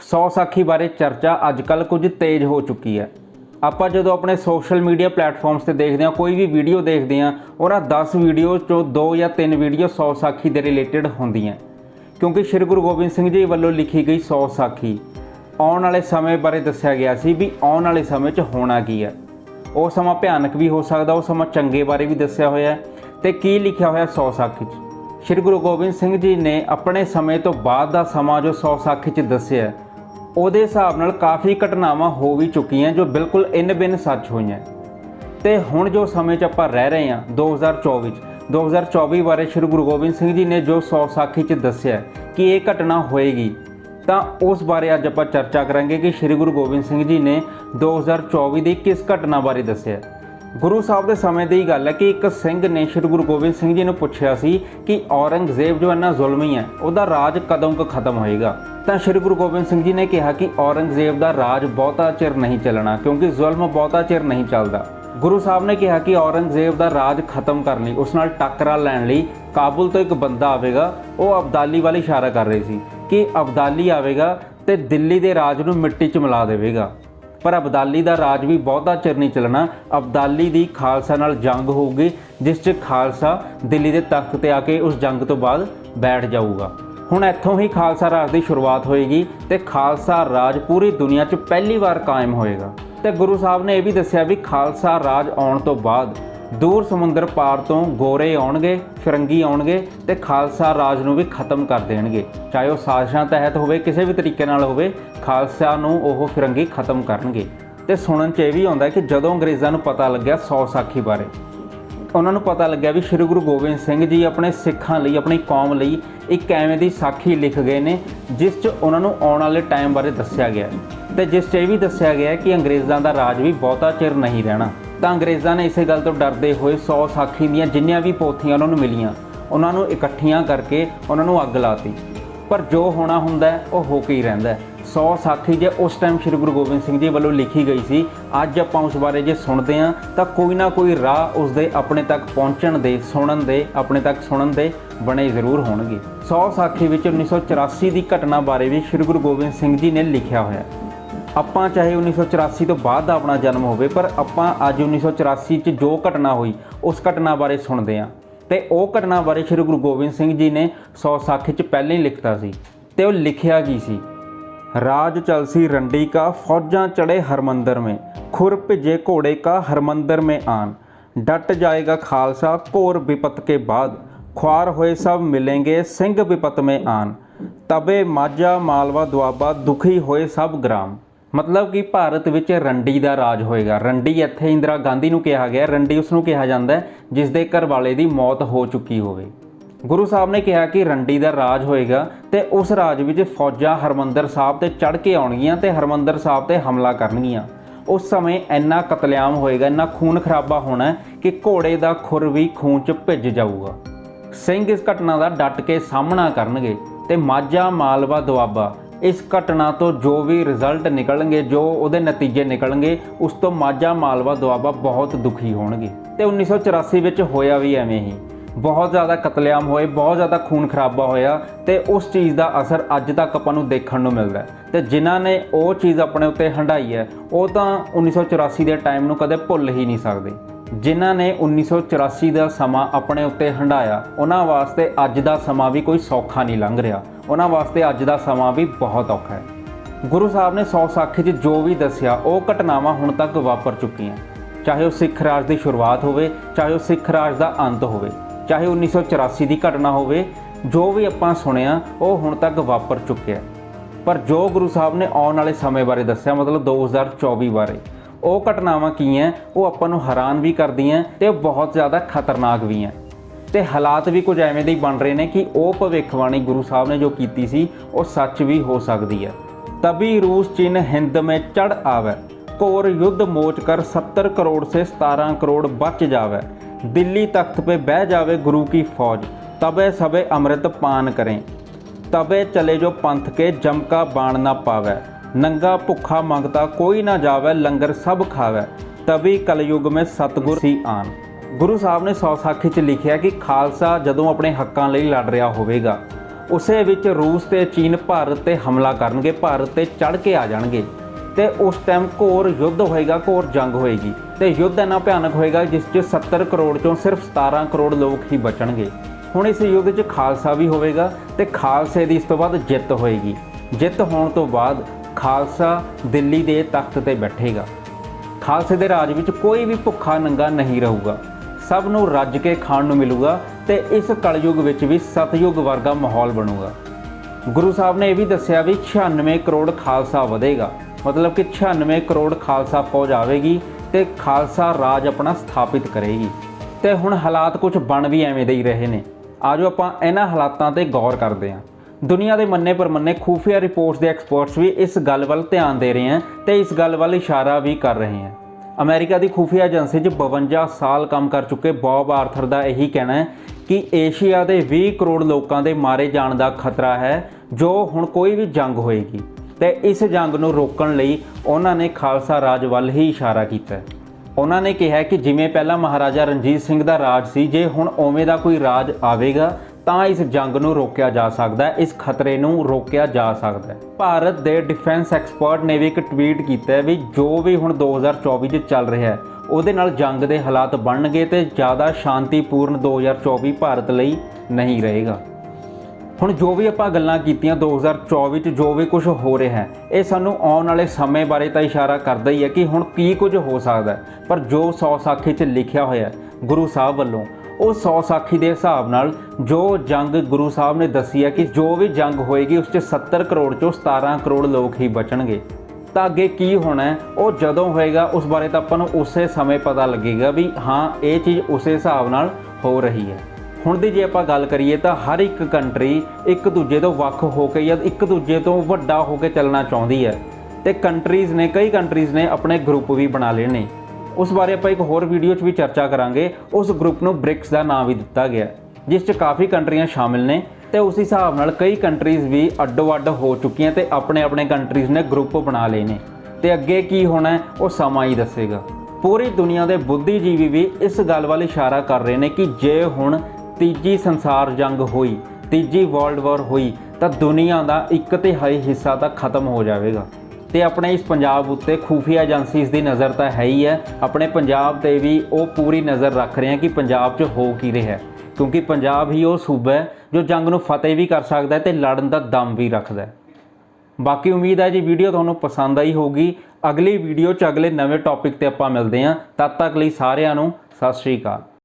ਸੌ ਸਾਖੀ ਬਾਰੇ ਚਰਚਾ ਅੱਜਕੱਲ ਕੁਝ ਤੇਜ਼ ਹੋ ਚੁੱਕੀ ਹੈ। ਆਪਾਂ ਜਦੋਂ ਆਪਣੇ ਸੋਸ਼ਲ ਮੀਡੀਆ ਪਲੇਟਫਾਰਮਸ ਤੇ ਦੇਖਦੇ ਹਾਂ, ਕੋਈ ਵੀ ਵੀਡੀਓ ਦੇਖਦੇ ਹਾਂ, ਉਹਨਾਂ 10 ਵੀਡੀਓ ਚੋਂ 2 ਜਾਂ 3 ਵੀਡੀਓ ਸੌ ਸਾਖੀ ਦੇ ਰਿਲੇਟਡ ਹੁੰਦੀਆਂ। ਕਿਉਂਕਿ ਸ੍ਰੀ ਗੁਰੂ ਗੋਬਿੰਦ ਸਿੰਘ ਜੀ ਵੱਲੋਂ ਲਿਖੀ ਗਈ ਸੌ ਸਾਖੀ ਆਉਣ ਵਾਲੇ ਸਮੇਂ ਬਾਰੇ ਦੱਸਿਆ ਗਿਆ ਸੀ ਵੀ ਆਉਣ ਵਾਲੇ ਸਮੇਂ 'ਚ ਹੋਣਾ ਕੀ ਹੈ। ਉਹ ਸਮਾਂ ਭਿਆਨਕ ਵੀ ਹੋ ਸਕਦਾ, ਉਹ ਸਮਾਂ ਚੰਗੇ ਬਾਰੇ ਵੀ ਦੱਸਿਆ ਹੋਇਆ ਹੈ ਤੇ ਕੀ ਲਿਖਿਆ ਹੋਇਆ ਸੌ ਸਾਖੀ 'ਚ। ਸ੍ਰੀ ਗੁਰੂ ਗੋਬਿੰਦ ਸਿੰਘ ਜੀ ਨੇ ਆਪਣੇ ਸਮੇਂ ਤੋਂ ਬਾਅਦ ਦਾ ਸਮਾਂ ਜੋ ਸੌ ਸਾਖੀ 'ਚ ਦੱਸਿਆ ਉਹਦੇ ਹਿਸਾਬ ਨਾਲ ਕਾਫੀ ਘਟਨਾਵਾਂ ਹੋ ਵੀ ਚੁੱਕੀਆਂ ਜੋ ਬਿਲਕੁਲ ਇਨ ਬਿਨ ਸੱਚ ਹੋਈਆਂ। ਤੇ ਹੁਣ ਜੋ ਸਮੇਂ 'ਚ ਆਪਾਂ ਰਹਿ ਰਹੇ ਹਾਂ 2024 'ਚ 2024 ਬਾਰੇ ਸ੍ਰੀ ਗੁਰੂ ਗੋਬਿੰਦ ਸਿੰਘ ਜੀ ਨੇ ਜੋ ਸੌ ਸਾਖੀ 'ਚ ਦੱਸਿਆ ਕਿ ਇਹ ਘਟਨਾ ਹੋਏਗੀ, ਤਾਂ ਉਸ ਬਾਰੇ ਅੱਜ ਆਪਾਂ ਚਰਚਾ ਕਰਾਂਗੇ ਕਿ ਸ੍ਰੀ ਗੁਰੂ ਗੋਬਿੰਦ ਸਿੰਘ ਜੀ ਨੇ 2024 ਦੀ ਕਿਸ ਘਟਨਾ ਬਾਰੇ ਦੱਸਿਆ ਗੁਰੂ ਸਾਹਿਬ ਦੇ ਸਮੇਂ ਦੀ ਗੱਲ ਹੈ ਕਿ ਇੱਕ ਸਿੰਘ ਨੇ ਸ੍ਰੀ ਗੁਰੂ ਗੋਬਿੰਦ ਸਿੰਘ ਜੀ ਨੂੰ ਪੁੱਛਿਆ ਸੀ ਕਿ ਔਰੰਗਜ਼ੇਬ ਜੋ ਇੰਨਾ ਜ਼ੁਲਮੀ ਹੈ, ਉਹਦਾ ਰਾਜ ਕਦੋਂ ਕੁ ਖਤਮ ਹੋਏਗਾ। ਤਾਂ ਸ੍ਰੀ ਗੁਰੂ ਗੋਬਿੰਦ ਸਿੰਘ ਜੀ ਨੇ ਕਿਹਾ ਕਿ ਔਰੰਗਜ਼ੇਬ ਦਾ ਰਾਜ ਬਹੁਤਾ ਚਿਰ ਨਹੀਂ ਚੱਲਣਾ, ਕਿਉਂਕਿ ਜ਼ੁਲਮ ਬਹੁਤਾ ਚਿਰ ਨਹੀਂ ਚੱਲਦਾ। ਗੁਰੂ ਸਾਹਿਬ ਨੇ ਕਿਹਾ ਕਿ ਔਰੰਗਜ਼ੇਬ ਦਾ ਰਾਜ ਖਤਮ ਕਰਨ ਲਈ, ਉਸ ਨਾਲ ਟੱਕਰਾ ਲੈਣ ਲਈ ਕਾਬੁਲ ਤੋਂ ਇੱਕ ਬੰਦਾ ਆਵੇਗਾ, ਉਹ ਅਬਦਾਲੀ ਵੱਲ ਇਸ਼ਾਰਾ ਕਰ ਰਹੀ ਸੀ ਕਿ ਅਬਦਾਲੀ ਆਵੇਗਾ ਤੇ ਦਿੱਲੀ ਦੇ ਰਾਜ ਨੂੰ ਮਿੱਟੀ 'ਚ ਮਿਲਾ ਦੇਵੇਗਾ। ਪਰ ਅਬਦਾਲੀ ਦਾ ਰਾਜ ਵੀ ਬਹੁਤਾ ਚਿਰ ਨਹੀਂ ਚੱਲਣਾ, ਅਬਦਾਲੀ ਦੀ ਖਾਲਸਾ ਨਾਲ ਜੰਗ ਹੋਊਗੀ, ਜਿਸ 'ਚ ਖਾਲਸਾ ਦਿੱਲੀ ਦੇ ਤਖਤ ਤੇ ਆ ਕੇ ਉਸ ਜੰਗ ਤੋਂ ਬਾਅਦ ਬੈਠ ਜਾਊਗਾ। ਹੁਣ ਇੱਥੋਂ ਹੀ ਖਾਲਸਾ ਰਾਜ ਦੀ ਸ਼ੁਰੂਆਤ ਹੋਏਗੀ ਤੇ ਖਾਲਸਾ ਰਾਜ ਪੂਰੀ ਦੁਨੀਆ 'ਚ ਪਹਿਲੀ ਵਾਰ ਕਾਇਮ ਹੋਏਗਾ। ਤੇ ਗੁਰੂ ਸਾਹਿਬ ਨੇ ਇਹ ਵੀ ਦੱਸਿਆ ਵੀ ਖਾਲਸਾ ਰਾਜ ਆਉਣ ਤੋਂ ਬਾਅਦ ਦੂਰ ਸਮੁੰਦਰ ਪਾਰ ਤੋਂ ਗੋਰੇ ਆਉਣਗੇ, ਫਿਰੰਗੀ ਆਉਣਗੇ ਤੇ ਖਾਲਸਾ ਰਾਜ ਨੂੰ ਵੀ ਖਤਮ ਕਰ ਦੇਣਗੇ। ਚਾਹੇ ਉਹ ਸਾਜ਼ਿਸ਼ਾਂ ਤਹਿਤ ਹੋਵੇ, ਕਿਸੇ ਵੀ ਤਰੀਕੇ ਨਾਲ ਹੋਵੇ, ਖਾਲਸਾ ਨੂੰ ਉਹ ਫਿਰੰਗੀ ਖਤਮ ਕਰਨਗੇ। ਤੇ ਸੁਣਨ 'ਚ ਇਹ ਵੀ ਆਉਂਦਾ ਕਿ ਜਦੋਂ ਅੰਗਰੇਜ਼ਾਂ ਨੂੰ ਪਤਾ ਲੱਗਿਆ ਸੌ ਸਾਖੀ ਬਾਰੇ ਉਹਨਾਂ ਨੂੰ ਪਤਾ ਲੱਗਿਆ ਵੀ ਸ੍ਰੀ ਗੁਰੂ ਗੋਬਿੰਦ ਸਿੰਘ ਜੀ ਆਪਣੇ ਸਿੱਖਾਂ ਲਈ, ਆਪਣੀ ਕੌਮ ਲਈ ਇੱਕ ਐਵੇਂ ਦੀ ਸਾਖੀ ਲਿਖ ਗਏ ਨੇ, ਜਿਸ 'ਚ ਉਹਨਾਂ ਨੂੰ ਆਉਣ ਵਾਲੇ ਟਾਈਮ ਬਾਰੇ ਦੱਸਿਆ ਗਿਆ ਹੈ। ਤੇ ਜਿਸ 'ਚ ਇਹ ਵੀ ਦੱਸਿਆ ਗਿਆ ਕਿ ਅੰਗਰੇਜ਼ਾਂ ਦਾ ਰਾਜ ਵੀ ਬਹੁਤਾ ਚਿਰ ਨਹੀਂ ਰਹਿਣਾ। ਤਾਂ ਅੰਗਰੇਜ਼ਾਂ ਨੇ ਇਸੇ ਗੱਲ ਤੋਂ ਡਰਦੇ ਹੋਏ 100 ਸਾਖੀ ਦੀਆਂ ਜਿੰਨੀਆਂ ਵੀ ਪੋਥੀਆਂ ਉਹਨਾਂ ਨੂੰ ਮਿਲੀਆਂ, ਉਹਨਾਂ ਨੂੰ ਇਕੱਠੀਆਂ ਕਰਕੇ ਉਹਨਾਂ ਨੂੰ ਅੱਗ ਲਾਤੀ। ਪਰ ਜੋ ਹੋਣਾ ਹੁੰਦਾ ਉਹ ਹੋ ਕੇ ਹੀ ਰਹਿੰਦਾ 100 ਸਾਖੀ ਜੇ ਉਸ ਟਾਈਮ ਸ੍ਰੀ ਗੁਰੂ ਗੋਬਿੰਦ ਸਿੰਘ ਜੀ ਵੱਲੋਂ ਲਿਖੀ ਗਈ ਸੀ, ਅੱਜ ਆਪਾਂ ਉਸ ਬਾਰੇ ਜੇ ਸੁਣਦੇ ਹਾਂ, ਤਾਂ ਕੋਈ ਨਾ ਕੋਈ ਰਾਹ ਉਸ ਦੇ ਆਪਣੇ ਤੱਕ ਪਹੁੰਚਣ ਦੇ, ਸੁਣਨ ਦੇ, ਆਪਣੇ ਤੱਕ ਸੁਣਨ ਦੇ ਬਣੇ ਜ਼ਰੂਰ ਹੋਣਗੇ। 100 ਸਾਖੀ ਵਿੱਚ 1984 ਦੀ ਘਟਨਾ ਬਾਰੇ ਵੀ ਸ੍ਰੀ ਗੁਰੂ ਗੋਬਿੰਦ ਸਿੰਘ ਜੀ ਨੇ ਲਿਖਿਆ ਹੋਇਆ ਆਪਾਂ ਚਾਹੇ 1984 ਤੋਂ ਬਾਅਦ ਦਾ ਆਪਣਾ ਜਨਮ ਹੋਵੇ, ਪਰ ਆਪਾਂ ਅੱਜ 1984 ਚ ਜੋ ਘਟਨਾ ਹੋਈ, ਉਸ ਘਟਨਾ ਬਾਰੇ ਸੁਣਦੇ ਹਾਂ। ਤੇ ਉਹ ਘਟਨਾ ਬਾਰੇ ਸ੍ਰੀ ਗੁਰੂ ਗੋਬਿੰਦ ਸਿੰਘ ਜੀ ਨੇ 100 ਸਾਖੀ ਚ ਪਹਿਲਾਂ ਹੀ ਲਿਖਤਾ ਸੀ। ਤੇ ਉਹ ਲਿਖਿਆ ਕੀ ਸੀ? राज चलसी रंडी का फौजा चढ़े हरमंदर में खुर भिजे घोड़े का हरमंदर में आन डट जाएगा खालसा घोर विपत के बाद ख्वार हुए सब मिलेंगे सिंह विपत में आन तबे ਮਾਝਾ, ਮਾਲਵਾ, ਦੁਆਬਾ, ਦੁਖੀ ਹੋਏ ਸਭ ਗ੍ਰਾਮ। ਮਤਲਬ ਕਿ ਭਾਰਤ ਵਿੱਚ ਰੰਡੀ ਦਾ ਰਾਜ ਹੋਏਗਾ। ਰੰਡੀ ਇੱਥੇ ਇੰਦਰਾ ਗਾਂਧੀ ਨੂੰ ਕਿਹਾ ਗਿਆ, ਰੰਡੀ ਉਸ ਨੂੰ ਕਿਹਾ ਜਾਂਦਾ ਜਿਸ ਦੇ ਘਰ ਵਾਲੇ ਦੀ ਮੌਤ ਹੋ ਚੁੱਕੀ ਹੋਵੇ। ਗੁਰੂ ਸਾਹਿਬ ਨੇ ਕਿਹਾ ਕਿ ਰੰਡੀ ਦਾ ਰਾਜ ਹੋਏਗਾ ਤੇ ਉਸ ਰਾਜ ਵਿੱਚ ਫੌਜਾਂ ਹਰਮੰਦਰ ਸਾਹਿਬ ਤੇ ਚੜ੍ਹ ਕੇ ਆਉਣਗੀਆਂ ਤੇ ਹਰਮੰਦਰ ਸਾਹਿਬ ਤੇ ਹਮਲਾ ਕਰਨਗੀਆਂ। ਉਸ ਸਮੇਂ ਇੰਨਾ ਕਤਲੇਆਮ ਹੋਏਗਾ, ਇੰਨਾ ਖੂਨ ਖਰਾਬਾ ਹੋਣਾ ਕਿ ਘੋੜੇ ਦਾ ਖੁਰ ਵੀ ਖੂਨ 'ਚ ਭਿੱਜ ਜਾਊਗਾ। ਸਿੰਘ ਇਸ ਘਟਨਾ ਦਾ ਡਟ ਕੇ ਸਾਹਮਣਾ ਕਰਨਗੇ ਤੇ ਮਾਝਾ ਮਾਲਵਾ ਦੁਆਬਾ ਇਸ ਘਟਨਾ ਤੋਂ ਜੋ ਵੀ ਰਿਜ਼ਲਟ ਨਿਕਲਣਗੇ, ਜੋ ਉਹਦੇ ਨਤੀਜੇ ਨਿਕਲਣਗੇ, ਉਸ ਤੋਂ ਮਾਝਾ ਮਾਲਵਾ ਦੁਆਬਾ ਬਹੁਤ ਦੁਖੀ ਹੋਣਗੇ। ਤੇ 1984 ਵਿੱਚ ਹੋਇਆ ਵੀ ਐਵੇਂ ਹੀ। ਬਹੁਤ ਜ਼ਿਆਦਾ ਕਤਲੇਆਮ ਹੋਏ, ਬਹੁਤ ਜ਼ਿਆਦਾ ਖੂਨ ਖਰਾਬਾ ਹੋਇਆ ਤੇ ਉਸ ਚੀਜ਼ ਦਾ ਅਸਰ ਅੱਜ ਤੱਕ ਆਪਾਂ ਨੂੰ ਦੇਖਣ ਨੂੰ ਮਿਲਦਾ ਹੈ। ਤੇ ਜਿਨ੍ਹਾਂ ਨੇ ਉਹ ਚੀਜ਼ ਆਪਣੇ ਉੱਤੇ ਹੰਡਾਈ ਹੈ, ਉਹ ਤਾਂ 1984 ਦੇ ਟਾਈਮ ਨੂੰ ਕਦੇ ਭੁੱਲ ਹੀ ਨਹੀਂ ਸਕਦੇ। ਜਿਨ੍ਹਾਂ ਨੇ 1984 ਦਾ ਸਮਾਂ ਆਪਣੇ ਉੱਤੇ ਹੰਡਾਇਆ ਉਹਨਾਂ ਵਾਸਤੇ ਅੱਜ ਦਾ ਸਮਾਂ ਵੀ ਕੋਈ ਸੌਖਾ ਨਹੀਂ ਲੰਘ ਰਿਹਾ। ਉਹਨਾਂ ਵਾਸਤੇ ਅੱਜ ਦਾ ਸਮਾਂ ਵੀ ਬਹੁਤ ਔਖਾ ਹੈ। ਗੁਰੂ ਸਾਹਿਬ ਨੇ ਸੌ ਸਾਖੀ 'ਚ ਜੋ ਵੀ ਦੱਸਿਆ, ਉਹ ਘਟਨਾਵਾਂ ਹੁਣ ਤੱਕ ਵਾਪਰ ਚੁੱਕੀਆਂ। ਚਾਹੇ ਉਹ ਸਿੱਖ ਰਾਜ ਦੀ ਸ਼ੁਰੂਆਤ ਹੋਵੇ, ਚਾਹੇ ਉਹ ਸਿੱਖ ਰਾਜ ਦਾ ਅੰਤ ਹੋਵੇ। ਚਾਹੇ 1984 ਦੀ ਘਟਨਾ ਹੋਵੇ, ਜੋ ਵੀ ਆਪਾਂ ਸੁਣਿਆ, ਉਹ ਹੁਣ ਤੱਕ ਵਾਪਰ ਚੁੱਕਿਆ ਪਰ ਜੋ ਗੁਰੂ ਸਾਹਿਬ ਨੇ ਆਉਣ ਵਾਲੇ ਸਮੇਂ ਬਾਰੇ ਦੱਸਿਆ, ਮਤਲਬ 2024 ਬਾਰੇ, ਉਹ ਘਟਨਾਵਾਂ ਕੀ ਹੈ, ਉਹ ਆਪਾਂ ਨੂੰ ਹੈਰਾਨ ਵੀ ਕਰਦੀਆਂ ਤੇ ਬਹੁਤ ਜ਼ਿਆਦਾ ਖਤਰਨਾਕ ਵੀ ਹੈ। ਤੇ ਹਾਲਾਤ ਵੀ ਕੁਝ ਐਵੇਂ ਦੇ ਹੀ ਬਣ ਰਹੇ ਨੇ ਕਿ ਉਹ ਭਵਿੱਖਬਾਣੀ ਗੁਰੂ ਸਾਹਿਬ ਨੇ ਜੋ ਕੀਤੀ ਸੀ, ਉਹ ਸੱਚ ਵੀ ਹੋ ਸਕਦੀ ਹੈ। ਤਬੀ ਰੂਸ ਚੀਨ ਹਿੰਦ ਮੇ ਚੜ ਆਵੇ ਘੋਰ ਯੁੱਧ ਮੋਚ ਕਰ 70 ਕਰੋੜ ਸੇ 17 ਕਰੋੜ ਬਚ ਜਾਵੇ। ਦਿੱਲੀ ਤਖਤ पे ਬਹਿ ਜਾਵੇ ਗੁਰੂ ਕੀ ਫੌਜ ਤਬੇ ਸਭੇ ਅੰਮ੍ਰਿਤ ਪਾਨ ਕरें ਤਬੇ ਚਲੇ ਜੋ ਪੰਥ ਕੇ ਜਮਕਾ ਬਾਣ ਨਾ ਪਾਵੇ। ਨੰਗਾ ਭੁੱਖਾ ਮੰਗਤਾ ਕੋਈ ਨਾ ਜਾਵੇ, ਲੰਗਰ ਸਭ ਖਾਵੇ। ਤਬੀ ਕਲਯੁਗ ਮੇ ਸਤਗੁਰ ਸੀ ਆਨ। ਗੁਰੂ ਸਾਹਿਬ ਨੇ ਸੌ ਸਾਖੀ ਚ ਲਿਖਿਆ ਕਿ ਖਾਲਸਾ ਜਦੋਂ ਆਪਣੇ ਹੱਕਾਂ ਲਈ ਲੜ ਰਿਹਾ ਹੋਵੇਗਾ, ਉਸੇ ਵਿੱਚ ਰੂਸ ਤੇ ਚੀਨ, ਭਾਰਤ ਤੇ ਹਮਲਾ ਕਰਨਗੇ, ਭਾਰਤ ਤੇ ਚੜ ਕੇ ਆ ਜਾਣਗੇ। ਤੇ ਉਸ ਟਾਈਮ ਘੋਰ ਯੁੱਧ ਹੋਏਗਾ, ਘੋਰ ਜੰਗ ਹੋਏਗੀ ਤੇ ਯੁੱਧ ਇੰਨਾ ਭਿਆਨਕ ਹੋਏਗਾ ਜਿਸ 'ਚ 70 ਕਰੋੜ ਚੋਂ ਸਿਰਫ 17 ਕਰੋੜ ਲੋਕ ਹੀ ਬਚਣਗੇ। ਹੁਣ ਇਸ ਯੁੱਧ 'ਚ ਖਾਲਸਾ ਵੀ ਹੋਵੇਗਾ ਤੇ ਖਾਲਸੇ ਦੀ ਇਸ ਤੋਂ ਬਾਅਦ ਜਿੱਤ ਹੋਏਗੀ। ਜਿੱਤ ਹੋਣ ਤੋਂ ਬਾਅਦ ਖਾਲਸਾ ਦਿੱਲੀ ਦੇ ਤਖਤ ਤੇ ਬੈਠੇਗਾ। ਖਾਲਸੇ ਦੇ ਰਾਜ ਵਿੱਚ ਕੋਈ ਵੀ ਭੁੱਖਾ ਨੰਗਾ ਨਹੀਂ ਰਹੂਗਾ। ਸਭ ਨੂੰ ਰੱਜ ਕੇ ਖਾਣ ਨੂੰ ਮਿਲੂਗਾ ਤੇ ਇਸ ਕਲਯੁਗ ਵਿੱਚ ਵੀ ਸਤਯੁਗ ਵਰਗਾ ਮਾਹੌਲ ਬਣੂਗਾ। ਗੁਰੂ ਸਾਹਿਬ ਨੇ ਇਹ ਵੀ ਦੱਸਿਆ ਵੀ 96 ਕਰੋੜ ਖਾਲਸਾ ਵਧੇਗਾ। ਮਤਲਬ ਕਿ 96 ਕਰੋੜ ਖਾਲਸਾ ਫੌਜ ਆਵੇਗੀ ਤੇ ਖਾਲਸਾ ਰਾਜ ਆਪਣਾ ਸਥਾਪਿਤ ਕਰੇਗੀ। ਤੇ ਹੁਣ ਹਾਲਾਤ ਕੁਝ ਬਣ ਵੀ ਐਵੇਂ ਦੇ ਹੀ ਰਹੇ ਨੇ। ਆਜੋ ਆਪਾਂ ਇਹਨਾਂ ਹਾਲਾਤਾਂ ਤੇ ਗੌਰ ਕਰਦੇ ਹਾਂ। ਦੁਨੀਆ ਦੇ ਮੰਨੇ ਪਰਮੰਨੇ ਖੂਫੀਆ ਰਿਪੋਰਟਸ ਦੇ ਐਕਸਪਰਟਸ ਵੀ ਇਸ ਗੱਲ ਵੱਲ ਧਿਆਨ ਦੇ ਰਹੇ ਹਨ ਤੇ ਇਸ ਗੱਲ ਵੱਲ ਇਸ਼ਾਰਾ ਵੀ ਕਰ ਰਹੇ ਹਨ ਅਮਰੀਕਾ ਦੀ ਖੂਫੀਆ ਏਜੰਸੀ 'ਚ 52 ਸਾਲ ਕੰਮ ਕਰ ਚੁੱਕੇ ਬੌਬ ਆਰਥਰ ਦਾ ਇਹੀ ਕਹਿਣਾ ਹੈ ਕਿ ਏਸ਼ੀਆ ਦੇ 20 ਕਰੋੜ ਲੋਕਾਂ ਦੇ ਮਾਰੇ ਜਾਣ ਦਾ ਖਤਰਾ ਹੈ, ਜੋ ਹੁਣ ਕੋਈ ਵੀ ਜੰਗ ਹੋਏਗੀ। ਤੇ ਇਸ ਜੰਗ ਨੂੰ ਰੋਕਣ ਲਈ ਉਹਨਾਂ ਨੇ ਖਾਲਸਾ ਰਾਜ ਵੱਲ ਹੀ ਇਸ਼ਾਰਾ ਕੀਤਾ। ਉਹਨਾਂ ਨੇ ਕਿਹਾ ਕਿ ਜਿਵੇਂ ਪਹਿਲਾਂ ਮਹਾਰਾਜਾ ਰਣਜੀਤ ਸਿੰਘ ਦਾ ਰਾਜ ਸੀ, ਜੇ ਹੁਣ ਓਵੇਂ ਦਾ ਕੋਈ ਰਾਜ ਆਵੇਗਾ, ਤਾਂ ਇਸ ਜੰਗ ਨੂੰ ਰੋਕਿਆ ਜਾ ਸਕਦਾ ਹੈ, ਇਸ ਖਤਰੇ ਨੂੰ ਰੋਕਿਆ ਜਾ ਸਕਦਾ ਹੈ। ਭਾਰਤ ਦੇ ਡਿਫੈਂਸ ਐਕਸਪਰਟ ਨੇ ਵੀ ਇੱਕ ਟਵੀਟ ਕੀਤਾ ਵੀ ਜੋ ਵੀ ਹੁਣ 2024 ਚ ਚੱਲ ਰਿਹਾ ਹੈ, ਉਹਦੇ ਨਾਲ ਜੰਗ ਦੇ ਹਾਲਾਤ ਬਣਨਗੇ ਤੇ ਜ਼ਿਆਦਾ ਸ਼ਾਂਤੀਪੂਰਨ 2024 ਭਾਰਤ ਲਈ ਨਹੀਂ ਰਹੇਗਾ। ਹੁਣ ਜੋ ਵੀ ਆਪਾਂ ਗੱਲਾਂ ਕੀਤੀਆਂ 2024 ਚ ਜੋ ਵੀ ਕੁਝ ਹੋ ਰਿਹਾ ਹੈ, ਇਹ ਸਾਨੂੰ ਆਉਣ ਵਾਲੇ ਸਮੇਂ ਬਾਰੇ ਤਾਂ ਇਸ਼ਾਰਾ ਕਰਦਾ ਹੀ ਹੈ ਕਿ ਹੁਣ ਕੀ ਕੁਝ ਹੋ ਸਕਦਾ ਹੈ। ਪਰ ਜੋ ਸੌ ਸਾਖੀ 'ਚ ਲਿਖਿਆ ਹੋਇਆ ਗੁਰੂ ਸਾਹਿਬ ਵੱਲੋਂ, ਉਹ ਸੌ ਸਾਖੀ ਦੇ ਹਿਸਾਬ ਨਾਲ ਜੋ ਜੰਗ ਗੁਰੂ ਸਾਹਿਬ ਨੇ ਦੱਸੀ ਹੈ ਕਿ ਜੋ ਵੀ ਜੰਗ ਹੋਏਗੀ, ਉਸ 'ਚ 70 ਕਰੋੜ ਚੋਂ 17 ਕਰੋੜ ਲੋਕ ਹੀ ਬਚਣਗੇ। ਤਾਂ ਅੱਗੇ ਕੀ ਹੋਣਾ ਉਹ ਜਦੋਂ ਹੋਏਗਾ, ਉਸ ਬਾਰੇ ਤਾਂ ਆਪਾਂ ਨੂੰ ਉਸੇ ਸਮੇਂ ਪਤਾ ਲੱਗੇਗਾ ਵੀ ਹਾਂ, ਇਹ ਚੀਜ਼ ਉਸੇ ਹਿਸਾਬ ਨਾਲ ਹੋ ਰਹੀ ਹੈ। ਹੁਣ ਦੀ ਜੇ ਆਪਾਂ ਗੱਲ ਕਰੀਏ ਤਾਂ ਹਰ ਇੱਕ ਕੰਟਰੀ ਇੱਕ ਦੂਜੇ ਤੋਂ ਵੱਖ ਹੋ ਕੇ ਜਾਂ ਇੱਕ ਦੂਜੇ ਤੋਂ ਵੱਡਾ ਹੋ ਕੇ ਚੱਲਣਾ ਚਾਹੁੰਦੀ ਹੈ। ਤੇ ਕੰਟਰੀਜ਼ ਨੇ, ਕਈ ਕੰਟਰੀਜ਼ ਨੇ ਆਪਣੇ ਗਰੁੱਪ ਵੀ ਬਣਾ ਲਏ ਨੇ। ਉਸ ਬਾਰੇ ਆਪਾਂ ਇੱਕ ਹੋਰ ਵੀਡੀਓ 'ਚ ਵੀ ਚਰਚਾ ਕਰਾਂਗੇ। ਉਸ ਗਰੁੱਪ ਨੂੰ ਬ੍ਰਿਕਸ ਦਾ ਨਾਮ ਵੀ ਦਿੱਤਾ ਗਿਆ ਜਿਸ 'ਚ ਕਾਫੀ ਕੰਟਰੀਆਂ ਸ਼ਾਮਿਲ ਨੇ। ਤੇ ਉਸ ਹਿਸਾਬ ਨਾਲ ਕਈ ਕੰਟਰੀਜ਼ ਵੀ ਅੱਡੋ-ਅੱਡ ਹੋ ਚੁੱਕੀਆਂ ਤੇ ਆਪਣੇ-ਆਪਣੇ ਕੰਟਰੀਜ਼ ਨੇ ਗਰੁੱਪ ਬਣਾ ਲਏ ਨੇ। ਤੇ ਅੱਗੇ ਕੀ ਹੋਣਾ ਉਹ ਸਮਾਂ ਹੀ ਦੱਸੇਗਾ। ਪੂਰੀ ਦੁਨੀਆ ਦੇ ਬੁੱਧੀਜੀਵੀ ਵੀ ਇਸ ਗੱਲ ਵੱਲ ਇਸ਼ਾਰਾ ਕਰ ਰਹੇ ਨੇ ਕਿ ਜੇ ਹੁਣ ਤੀਜੀ ਸੰਸਾਰ ਜੰਗ ਹੋਈ, ਤੀਜੀ ਵਰਲਡ ਵਾਰ ਹੋਈ, ਤਾਂ ਦੁਨੀਆ ਦਾ ਇੱਕ ਤਿਹਾਈ ਹਿੱਸਾ ਤਾਂ ਖਤਮ ਹੋ ਜਾਵੇਗਾ। ਤੇ ਆਪਣੇ ਇਸ ਪੰਜਾਬ ਉੱਤੇ ਖੂਫੀਆ ਏਜੰਸੀਜ਼ ਦੀ ਨਜ਼ਰ ਤਾਂ ਹੈ ਹੀ ਹੈ। ਆਪਣੇ ਪੰਜਾਬ ਤੇ ਵੀ ਉਹ ਪੂਰੀ ਨਜ਼ਰ ਰੱਖ ਰਹੇ ਹਨ ਕਿ ਪੰਜਾਬ 'ਚ ਹੋ ਕੀ ਰਿਹਾ ਹੈ। ਕਿਉਂਕਿ ਪੰਜਾਬ ਹੀ ਉਹ ਸੂਬਾ ਹੈ ਜੋ ਜੰਗ ਨੂੰ ਫਤਿਹ ਵੀ ਕਰ ਸਕਦਾ ਹੈ ਤੇ ਲੜਨ ਦਾ ਦਮ ਵੀ ਰੱਖਦਾ ਹੈ। ਬਾਕੀ ਉਮੀਦ ਹੈ ਜੀ ਵੀਡੀਓ ਤੁਹਾਨੂੰ ਪਸੰਦ ਆਈ ਹੋਊਗੀ। ਅਗਲੀ ਵੀਡੀਓ 'ਚ ਅਗਲੇ ਨਵੇਂ ਟੌਪਿਕ ਤੇ ਆਪਾਂ ਮਿਲਦੇ ਹਾਂ। ਤਦ ਤੱਕ ਲਈ ਸਾਰਿਆਂ ਨੂੰ ਸਤਿ ਸ਼੍ਰੀ ਅਕਾਲ।